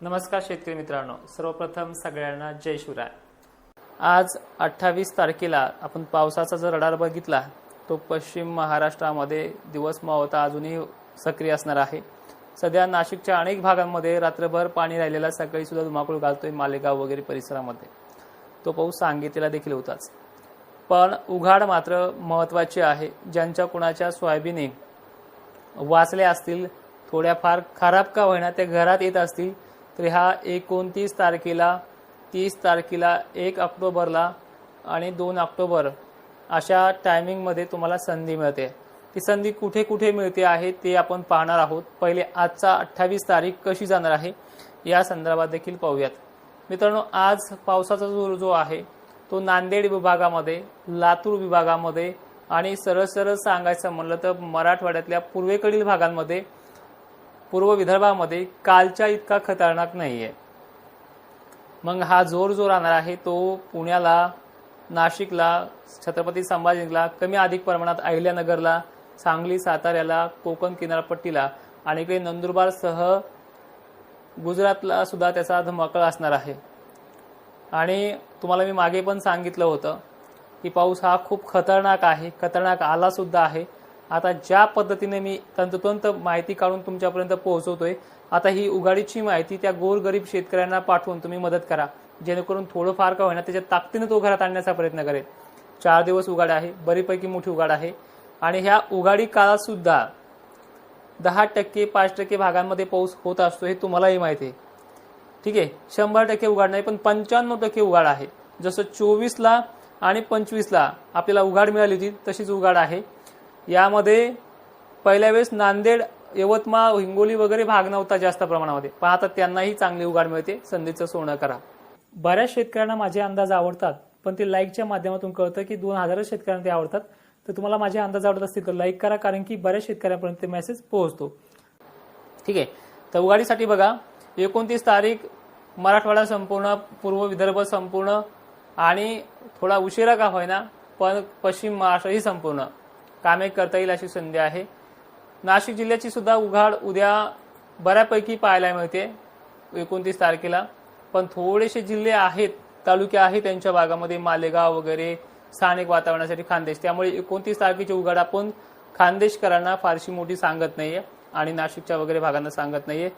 नमस्कार शेतकरी मित्रांनो सर्वप्रथम सगळ्यांना जय शिवराय. आज अठ्ठावीस तारखेला आपण पावसाचा जर रडार बघितला तो पश्चिम महाराष्ट्रामध्ये दिवस मावता अजूनही सक्रिय असणार आहे. सध्या नाशिकच्या अनेक भागांमध्ये रात्रभर पाणी राहिलेला सकाळी सुद्धा धुमाकूळ घालतोय मालेगाव वगैरे परिसरामध्ये. तो पाऊस सांगितलेला देखील होताच. पण उघाड मात्र महत्वाची आहे. ज्यांच्या कुणाच्या सोयाबीने वाचल्या असतील थोड्याफार खराब का होईना ते घरात येत असतील तर ह्या एकोणतीस तारखेला तीस तारखेला एक ऑक्टोबरला आणि दोन ऑक्टोबर अशा टायमिंगमध्ये तुम्हाला संधी मिळते. ती संधी कुठे कुठे मिळते आहे ते आपण पाहणार आहोत. पहिले आजचा अठ्ठावीस तारीख कशी जाणार आहे या संदर्भात देखील पाहूयात. मित्रांनो आज पावसाचा जोर जो आहे तो नांदेड विभागामध्ये लातूर विभागामध्ये आणि सरळ सरळ सांगायचं म्हणलं तर मराठवाड्यातल्या पूर्वेकडील भागांमध्ये पूर्व विदर्भामध्ये कालच्या इतका खतरनाक नाहीये. मग हा जोर जो राहणार आहे तो पुण्याला नाशिकला छत्रपती संभाजीनगरला कमी अधिक प्रमाणात अहिल्यानगरला सांगली साताऱ्याला कोकण किनारपट्टीला आणि इकडे नंदुरबारसह गुजरातला सुद्धा त्याचा धमाकळ असणार आहे. आणि तुम्हाला मी मागे पण सांगितलं होतं की पाऊस हा खूप खतरनाक आहे खतरनाक आला सुद्धा आहे. आता ज्या पद्धतीने मी तंतोतंत माहिती काढून तुमच्यापर्यंत पोहोचवतोय आता ही उघाडीची माहिती त्या गोरगरीब शेतकऱ्यांना पाठवून तुम्ही मदत करा. जेणेकरून थोडंफार का होईना त्याच्या ताकदीने तो घरात आणण्याचा प्रयत्न करेल. चार दिवस उघाड आहे बरीपैकी मोठी उघाड आहे. आणि ह्या उघाडी काळात सुद्धा दहा टक्के पाच टक्के भागांमध्ये पाऊस होत असतो हे तुम्हालाही माहिती आहे. ठीक आहे शंभर टक्के उघाड नाही पण पंच्याण्णव टक्के उघाड आहे. जसं चोवीसला आणि पंचवीसला आपल्याला उघाड मिळाली होती तशीच उघाड आहे. यामध्ये पहिल्या वेळेस नांदेड यवतमाळ हिंगोली वगैरे भाग नव्हता जास्त प्रमाणामध्ये. पण आता त्यांनाही चांगली उघाड मिळते. संधीचं सोनं करा. बऱ्याच शेतकऱ्यांना माझे अंदाज आवडतात पण ते लाईकच्या माध्यमातून कळतं की दोन हजार शेतकऱ्यांना ते आवडतात. तर तुम्हाला माझे अंदाज आवडत असतील तर लाईक करा कारण की बऱ्याच शेतकऱ्यांपर्यंत ते मेसेज पोहोचतो. ठीक आहे. तर उघाडीसाठी बघा एकोणतीस तारीख मराठवाडा संपूर्ण पूर्व विदर्भ संपूर्ण आणि थोडा उशिरा का होईना पण पश्चिम महाराष्ट्रही संपूर्ण. कामे करता येईल अशी संधी आहे. नाशिक जिल्ह्याची सुद्धा उघाड उद्या बऱ्यापैकी पाहायला मिळते एकोणतीस तारखेला. पण थोडेसे जिल्हे आहेत तालुके आहेत त्यांच्या भागामध्ये मालेगाव वगैरे स्थानिक वातावरणासाठी खानदेश. त्यामुळे एकोणतीस तारखेची उघाड आपण खानदेशकरांना फारशी मोठी सांगत नाहीये आणि नाशिकच्या वगैरे भागांना सांगत नाहीये.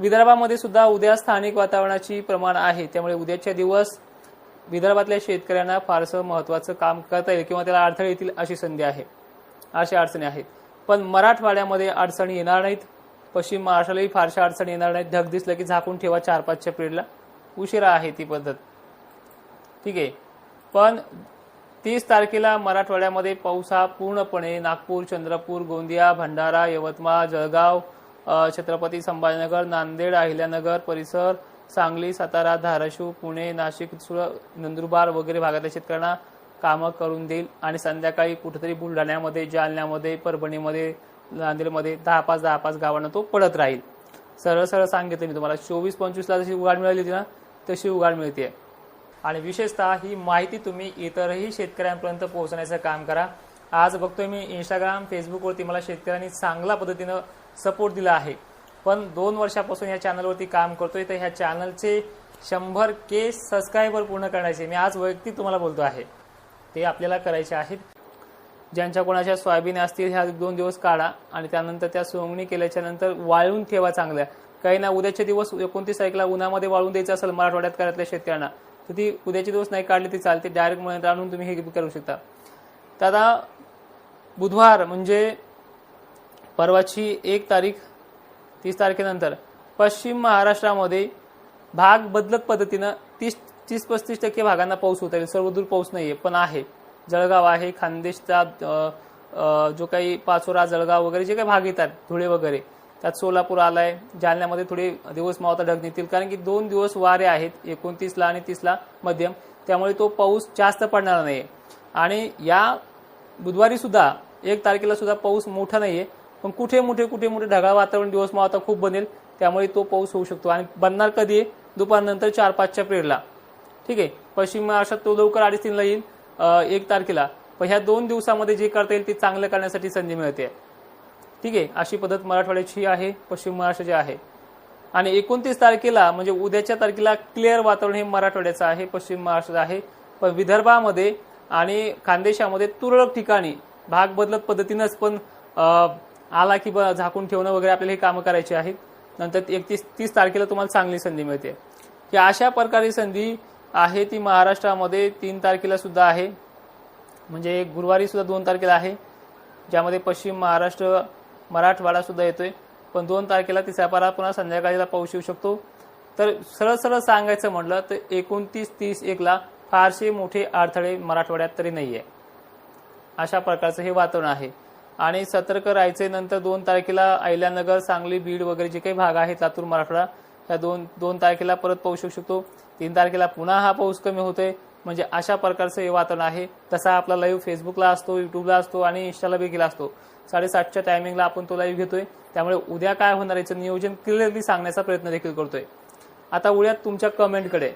विदर्भामध्ये सुद्धा उद्या स्थानिक वातावरणाची प्रमाण आहे. त्यामुळे उद्याच्या दिवस विदर्भातल्या शेतकऱ्यांना फारसं महत्वाचं काम करता येईल किंवा त्याला अडथळे येतील अशी संधी आहे. अशा अडचणी आहेत. पण मराठवाड्यामध्ये अडचणी येणार नाहीत. पश्चिम महाराष्ट्रालाही फारशा अडचणी येणार नाहीत. ढग दिसलं की झाकून ठेवा चार पाचच्या पिरियडला उशिरा आहे ती पद्धत. ठीक आहे. पण तीस तारखेला मराठवाड्यामध्ये पाऊस हा पूर्णपणे नागपूर चंद्रपूर गोंदिया भंडारा यवतमाळ जळगाव छत्रपती संभाजीनगर नांदेड अहिल्यानगर परिसर सांगली सातारा धाराशिव पुणे नाशिक सुर- नंदुरबार वगैरे भागातल्या शेतकऱ्यांना कामं करून देईल आणि संध्याकाळी कुठेतरी बुलढाण्यामध्ये जालन्यामध्ये परभणीमध्ये नांदेडमध्ये दहा पाच दहा पाच गावांना तो पडत राहील. सरळ सरळ सांगितलं मी तुम्हाला चोवीस पंचवीसला जशी उघाड मिळाली होती ना तशी उघाड मिळते आणि विशेषतः ही माहिती तुम्ही इतरही शेतकऱ्यांपर्यंत पोहोचण्याचं काम करा. आज बघतोय मी इंस्टाग्राम फेसबुकवरती मला शेतकऱ्यांनी चांगल्या पद्धतीनं सपोर्ट दिला आहे. पण दोन वर्षापासून या चॅनलवरती काम करतोय तर ह्या चॅनलचे शंभर के सबस्क्रायबर पूर्ण करण्याचे मी आज वैयक्तिक तुम्हाला बोलतो आहे. ते आपल्याला करायचे आहेत. ज्यांच्या कोणाच्या सोयाबीन असतील ह्या दोन दिवस काढा आणि त्यानंतर त्या सोंगणी केल्याच्यानंतर वाळून ठेवा चांगल्या. काही ना उद्याचे दिवस एकोणतीस तारखेला उन्हामध्ये वाळून द्यायचं असेल मराठवाड्यात करायतल्या शेतकऱ्यांना तर ती उद्याचे दिवस नाही काढली ती चालते. डायरेक्टमध्ये आणून तुम्ही हे करू शकता. तर आता बुधवार म्हणजे परवाची एक तारीख तीस तारखेनंतर पश्चिम महाराष्ट्रामध्ये भाग बदलत पद्धतीनं तीस तीस पस्तीस टक्के भागांना पाऊस होता येईल सर्वदूर पाऊस नाही आहे पण आहे. जळगाव आहे खानदेशचा जो काही पाचोरा जळगाव वगैरे जे काही भाग येतात धुळे वगैरे त्यात सोलापूर आलाय. जालन्यामध्ये थोडे दिवस मावता ढग नेतील कारण की दोन दिवस वारे आहेत एकोणतीसला आणि तीसला मध्यम. त्यामुळे तो पाऊस जास्त पडणार नाही आणि या बुधवारी सुद्धा एक तारखेला सुद्धा पाऊस मोठा नाहीये पण कुठे मोठे कुठे मोठे ढगाळ वातावरण दिवस मावता खूप बनेल त्यामुळे तो पाऊस होऊ शकतो. आणि बनणार कधी दुपारनंतर चार पाचच्या पिरियडला. ठीक आहे. पश्चिम महाराष्ट्रात तो लवकर अडीच तीनला येईल एक तारखेला. पण ह्या दोन दिवसामध्ये जे करता येईल ते चांगलं करण्यासाठी संधी मिळते. ठीक आहे. अशी पद्धत मराठवाड्याची आहे. पश्चिम महाराष्ट्राची आहे. आणि एकोणतीस तारखेला म्हणजे उद्याच्या तारखेला क्लिअर वातावरण हे मराठवाड्याचं आहे. पश्चिम महाराष्ट्राचं आहे. पण विदर्भामध्ये आणि खानदेशामध्ये तुरळक ठिकाणी भाग बदलत पद्धतीनंच पण आला की ब- झाकून ठेवणं वगैरे आपल्याला हे कामं करायची आहेत. नंतर एकतीस तीस तारखेला तुम्हाला चांगली संधी मिळते. की अशा प्रकारे संधी आहे ती महाराष्ट्रामध्ये तीन तारखेला सुद्धा आहे. म्हणजे गुरुवारी सुद्धा दोन तारखेला आहे ज्यामध्ये पश्चिम महाराष्ट्र मराठवाडा सुद्धा येतोय. पण दोन तारखेला तिसऱ्या पारा पुन्हा संध्याकाळीला पाऊस येऊ शकतो. तर सरळ सरळ सांगायचं म्हटलं तर एकोणतीस तीस एकला फारसे मोठे अडथळे मराठवाड्यात तरी नाहीये. अशा प्रकारचं हे वातावरण आहे. आणि सतर्क राहायचे नंतर दोन तारखेला अहिल्यानगर सांगली बीड वगैरे जे काही भाग आहेत लातूर मराठवाडा या दोन दोन तारखेला परत पाऊस येऊ शकतो. तीन तारखेला पुन्हा हा पाऊस कमी होतोय. म्हणजे अशा प्रकारचं हे वातावरण आहे. तसा आपला लाईव्ह फेसबुकला असतो युट्यूबला असतो आणि इंस्टाला देखील असतो. साडेसातच्या टायमिंगला आपण तो लाईव्ह घेतोय. त्यामुळे उद्या काय होणार याचं नियोजन क्लिअरली सांगण्याचा प्रयत्न देखील करतोय. आता उद्यात तुमच्या कमेंटकडे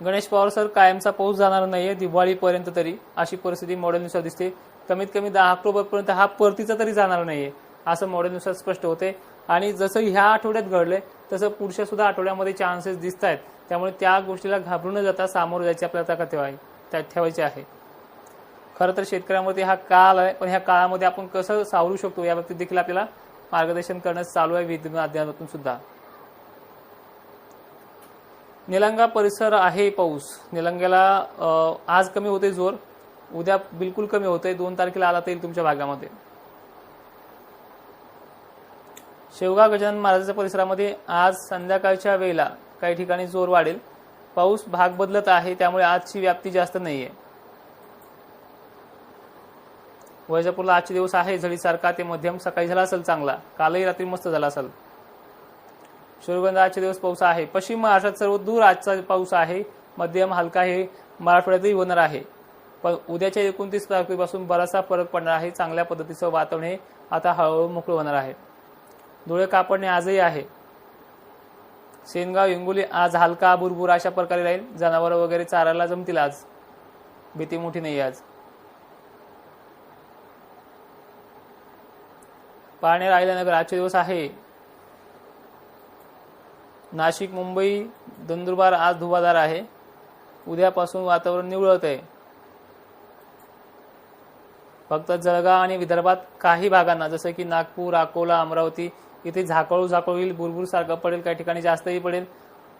गणेश पवार सर कायमचा पाऊस जाणार नाहीये दिवाळीपर्यंत तरी. अशी परिस्थिती मॉडेलनुसार दिसते. कमीत कमी दहा ऑक्टोबरपर्यंत हा परतीचा तरी जाणार नाहीये असं मॉडेलनुसार स्पष्ट होते. आणि जसं ह्या आठवड्यात घडलंय तसं पुढच्या सुद्धा आठवड्यामध्ये चान्सेस दिसत आहेत त्यामुळे त्या गोष्टीला घाबरून न जाता सामोरं जायची आपल्याला का ठेवाय ठेवायची आहे. खरं तर शेतकऱ्यांमध्ये हा काळ आहे पण ह्या काळामध्ये आपण कसं सावरू शकतो या बाबतीत देखील आपल्याला मार्गदर्शन करणं चालू आहे विविध माध्यमातून सुद्धा. निलंगा परिसर आहे पाऊस. निलंग्याला आज कमी होते जोर. उद्या बिलकुल कमी होते दोन तारखेला आला तर येईल तुमच्या भागामध्ये. शेवगाव गजानन महाराजाच्या परिसरामध्ये आज संध्याकाळच्या वेळेला काही ठिकाणी जोर वाढेल. पाऊस भाग बदलत आहे त्यामुळे आजची व्याप्ती जास्त नाहीये. वैजापूरला आजचे दिवस आहे झडीसारखा ते मध्यम सकाळी झाला असेल चांगला. कालही रात्री मस्त झाला असेल. शिवगंध आजचे दिवस पाऊस आहे. पश्चिम महाराष्ट्रात सर्व दूर आजचा पाऊस आहे. मध्यम हलका हे मराठवाड्यातही होणार आहे. पण उद्याच्या एकोणतीस तारखेपासून बराचसा फरक पडणार आहे. चांगल्या पद्धतीचं वातावरण हे आता हळूहळू मोकळं होणार आहे. धुळे कापडणे आजही आहे. सेनगाव हिंगोली आज हलका बुरबुर अशा प्रकारे राहील. जनावरं वगैरे चारायला जमतील आज. भीती मोठी नाही आज. पारनेर राहिल्यानगर आजचे दिवस आहे. नाशिक मुंबई नंदुरबार आज धुवाधार आहे. उद्यापासून वातावरण निवळत आहे. फक्त जळगाव आणि विदर्भात काही भागांना जसं की नागपूर अकोला अमरावती इथे झाकळू झाकळू येईल बुरबुर सारखं पडेल काही ठिकाणी जास्तही पडेल.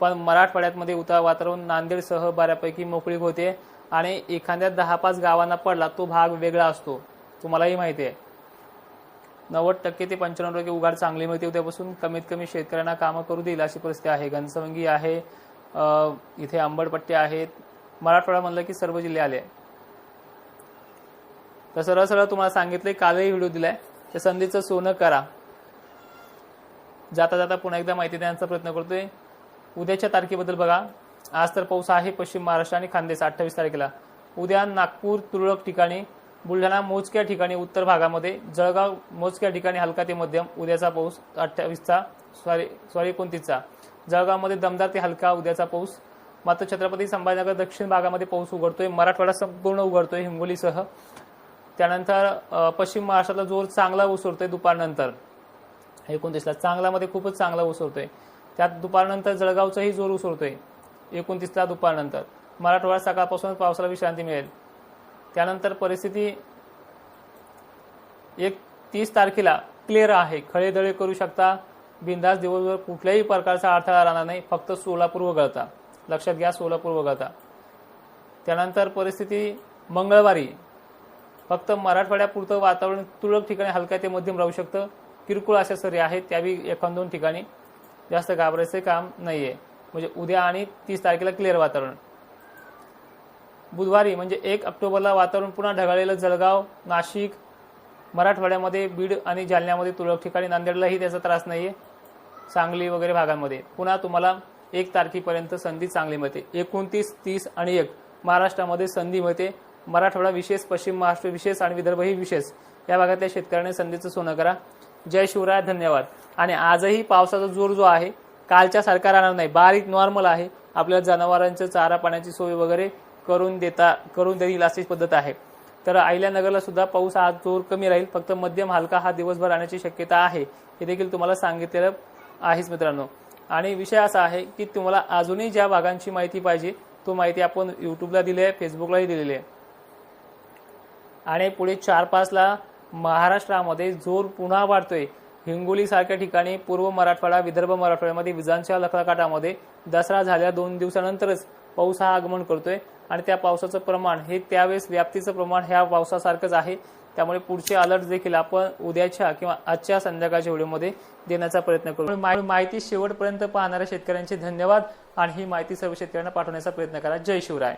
पण मराठवाड्यातमध्ये उतार वातावरण नांदेडसह बऱ्यापैकी मोकळीक होते आणि एखाद्या दहा पाच गावांना पडला तो भाग वेगळा असतो. तुम्हालाही माहिती आहे. नव्वद टक्के ते पंच्याण्णव टक्के उघाड चांगली मिळते. उद्यापासून कमीत कमी शेतकऱ्यांना कामं करू देईल अशी परिस्थिती आहे. घनसवंगी आहे इथे अंबडपट्टी आहेत मराठवाडा म्हणलं की सर्व जिल्हे आले. तर सरळ सरळ तुम्हाला सांगितले कालही व्हिडिओ दिलाय. त्या संधीचं सोनं करा. जाता जाता पुन्हा एकदा माहिती देण्याचा प्रयत्न करतोय. उद्याच्या तारखेबद्दल बघा. आज तर पाऊस आहे पश्चिम महाराष्ट्र आणि खानदेश अठ्ठावीस तारखेला. उद्या नागपूर तुरळक ठिकाणी बुलढाणा मोजक्या ठिकाणी उत्तर भागामध्ये जळगाव मोजक्या ठिकाणी हलका ते मध्यम उद्याचा पाऊस अठ्ठावीसचा सॉरी सॉरी एकोणतीसचा. जळगावमध्ये दमदार ते हलका उद्याचा पाऊस. मात्र छत्रपती संभाजीनगर दक्षिण भागामध्ये पाऊस उघडतोय. मराठवाडा संपूर्ण उघडतोय हिंगोलीसह. त्यानंतर पश्चिम महाराष्ट्रातला जोर चांगला उसरतोय दुपारनंतर. एकोणतीसला. चांगलामध्ये खूपच चांगला उसरतोय त्यात दुपारनंतर जळगावचाही जोर उसरतोय एकोणतीसला दुपारनंतर. मराठवाडा सकाळपासूनच पावसाला विश्रांती मिळेल. त्यानंतर परिस्थिती एक तीस तारखेला क्लिअर आहे. खळेदळे करू शकता. बिंदास दिवसभर कुठल्याही प्रकारचा अडथळा राहणार नाही. फक्त सोलापूर वगळता. लक्षात घ्या सोलापूर वगळता. त्यानंतर परिस्थिती मंगळवारी. फक्त मराठवाड्यापुरतं वातावरण तुरळक ठिकाणी हलक्या ते मध्यम राहू शकतं. किरकोळ अशा सरी आहेत त्यावेळी एखाद दोन ठिकाणी. जास्त घाबरायचे काम नाहीये. म्हणजे उद्या आणि तीस तारखेला क्लिअर वातावरण. बुधवारी म्हणजे एक ऑक्टोबरला वातावरण पुन्हा ढगाळलेलं जळगाव नाशिक मराठवाड्यामध्ये बीड आणि जालन्यामध्ये तुरळक ठिकाणी नांदेडलाही त्याचा त्रास नाहीये. सांगली वगैरे भागांमध्ये. पुन्हा तुम्हाला एक तारखेपर्यंत संधी चांगली मिळते. एकोणतीस तीस आणि एक महाराष्ट्रामध्ये संधी मिळते. मराठवाडा विशेष पश्चिम महाराष्ट्र विशेष आणि विदर्भही विशेष. या भागातल्या शेतकऱ्यांनी संधीचं सोनं करा. जय शिवराय धन्यवाद. आणि आजही पावसाचा जोर जो आहे कालच्या सारखा राहणार नाही. बारीक नॉर्मल आहे. आपल्या जनावरांचं चारा पाण्याची सोय वगैरे करून देता करून देईल अशीच पद्धत आहे. तर अहिल्यानगरला सुद्धा पाऊस आज जोर कमी राहील. फक्त मध्यम हलका हा दिवसभर राहण्याची शक्यता आहे. हे देखील तुम्हाला सांगितलेलं आहेच मित्रांनो. आणि विषय असा आहे की तुम्हाला अजूनही ज्या भागांची माहिती पाहिजे तो माहिती आपण युट्यूबला दिली आहे फेसबुकलाही दिलेली आहे. आणि पुढे चार पाचला महाराष्ट्रामध्ये जोर पुन्हा वाढतोय. हिंगोली सारख्या ठिकाणी पूर्व मराठवाडा विदर्भ मराठवाड्यामध्ये विजांच्या लखलकाटामध्ये दसरा झाल्या दोन दिवसानंतरच पाऊस हा आगमन करतोय आणि त्या पावसाचं प्रमाण हे त्यावेळेस व्याप्तीचं प्रमाण ह्या पावसासारखंच आहे. त्यामुळे पुढचे अलर्ट देखील आपण उद्याच्या किंवा आजच्या संध्याकाळच्या व्हिडिओमध्ये देण्याचा प्रयत्न करू. मा- माहिती शेवटपर्यंत पाहणाऱ्या शेतकऱ्यांचे धन्यवाद आणि ही माहिती सर्व शेतकऱ्यांना पाठवण्याचा प्रयत्न करा. जय शिवराय.